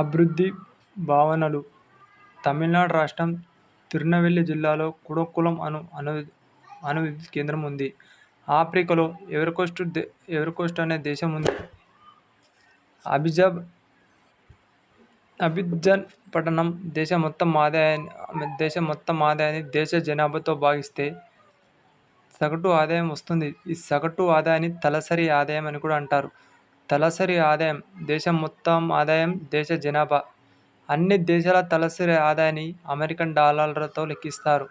అభివృద్ధి భావనలు తమిళనాడు రాష్ట్రం తిరునెల్వేలి జిల్లాలో కుడంకుళం అను అను అణు విద్యుత్ కేంద్రం ఉంది. ఆఫ్రికాలో ఎవరికోస్ట్ ఎవరికోస్ట్ అనే దేశం ఉంది. అబిజాన్ అబిడ్జాన్ పట్టణం దేశం మొత్తం ఆదాయాన్ని దేశం మొత్తం ఆదాయాన్ని దేశ జనాభాతో భాగిస్తే సగటు ఆదాయం వస్తుంది. ఈ సగటు ఆదాయాన్ని తలసరి ఆదాయం అని కూడా అంటారు. తలసరి ఆదాయం దేశం మొత్తం ఆదాయం దేశ జనాభా అన్ని దేశాల తలసరి ఆదాయాన్ని అమెరికన్ డాలర్లతో లెక్కిస్తారు.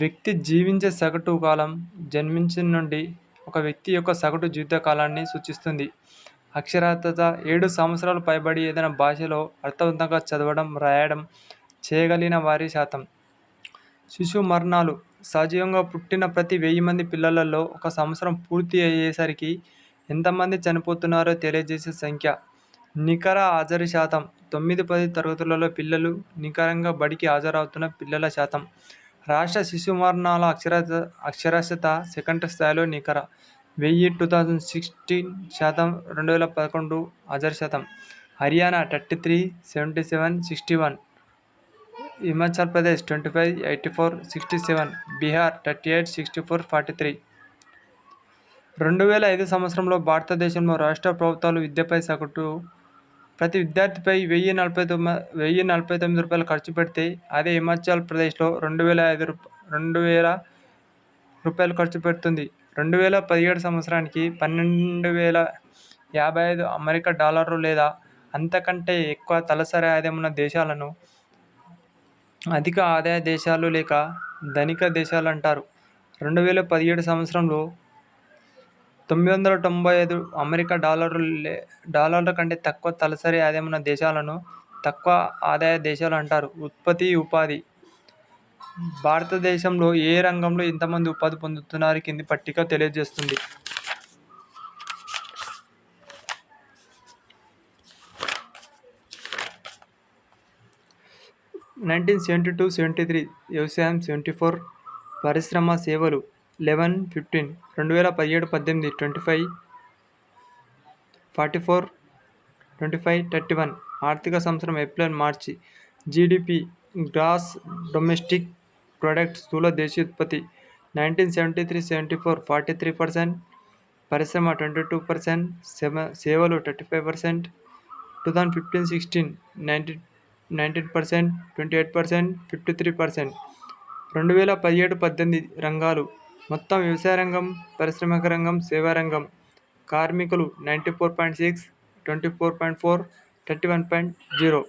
వ్యక్తి జీవించే సగటు కాలం జన్మించిన నుండి ఒక వ్యక్తి యొక్క సగటు జీవితకాలాన్ని సూచిస్తుంది. అక్షరాస్యత ఏడు సంవత్సరాలు పైబడి ఏదైనా భాషలో అర్థవంతంగా చదవడం, రాయడం చేయగలిగిన వారి శాతం. శిశు మరణాలు సజీవంగా పుట్టిన ప్రతి వెయ్యి మంది పిల్లలలో ఒక సంవత్సరం పూర్తి అయ్యేసరికి ఎంతమంది చనిపోతున్నారో తెలియజేసే సంఖ్య. నికర హాజరు శాతం తొమ్మిది పది తరగతులలో పిల్లలు నికరంగా బడికి హాజరవుతున్న పిల్లల శాతం. రాష్ట్ర శిశు మరణాల అక్షరాస్యత సెకండరీ స్థాయిలో నికర. వెయ్యి టూ థౌజండ్ సిక్స్టీన్ శాతం రెండు వేల పదకొండు హాజరు శాతం. Haryana thirty three seventy seven sixty one Himachal Pradesh twenty five eighty four sixty seven Bihar thirty eight sixty four forty three రెండు వేల ఐదు సంవత్సరంలో భారతదేశంలో రాష్ట్ర ప్రభుత్వాలు విద్యపై సగటు ప్రతి విద్యార్థిపై వెయ్యి నలభై తొమ్మిది వెయ్యి నలభై తొమ్మిది రూపాయలు ఖర్చు పెడితే అదే హిమాచల్ ప్రదేశ్లో రెండు వేల ఐదు రెండు వేల రూపాయలు ఖర్చు పెడుతుంది. రెండు వేల పదిహేడు సంవత్సరానికి పన్నెండు వేల యాభై ఐదు అమెరికా డాలర్లు లేదా అంతకంటే ఎక్కువ తలసరి ఆదాయం ఉన్న దేశాలను అధిక ఆదాయ దేశాలు లేక ధనిక దేశాలు అంటారు. రెండు వేల పదిహేడు సంవత్సరంలో తొమ్మిది వందల తొంభై ఐదు అమెరికా డాలర్లు డాలర్ల కంటే తక్కువ తలసరి ఆదాయం ఉన్న దేశాలను తక్కువ ఆదాయ దేశాలు అంటారు. ఉత్పత్తి, ఉపాధి భారతదేశంలో ఏ రంగంలో ఎంతమంది ఉపాధి పొందుతున్నారు కింది పట్టిక తెలియజేస్తుంది. Nineteen seventy two seventy three వ్యవసాయం సెవెంటీ ఫోర్ పరిశ్రమ సేవలు లెవెన్ ఫిఫ్టీన్ రెండు వేల పదిహేడు పద్దెనిమిది twenty five forty four twenty five thirty one ఆర్థిక సంవత్సరం April March GDP gross domestic product స్థూల దేశీయోత్పత్తి nineteen seventy three seventy four forty three percent పరిశ్రమ ట్వంటీ టూ పర్సెంట్ సేవలు thirty five percent two thousand fifteen sixteen ninety nineteen percent twenty eight percent fifty three percent రెండు వేల పదిహేడు పద్దెనిమిది రంగాలు మొత్తం వ్యవసాయ రంగం పారిశ్రామిక రంగం సేవా రంగం. కార్మికులు ninety four point six twenty four point four thirty one point zero.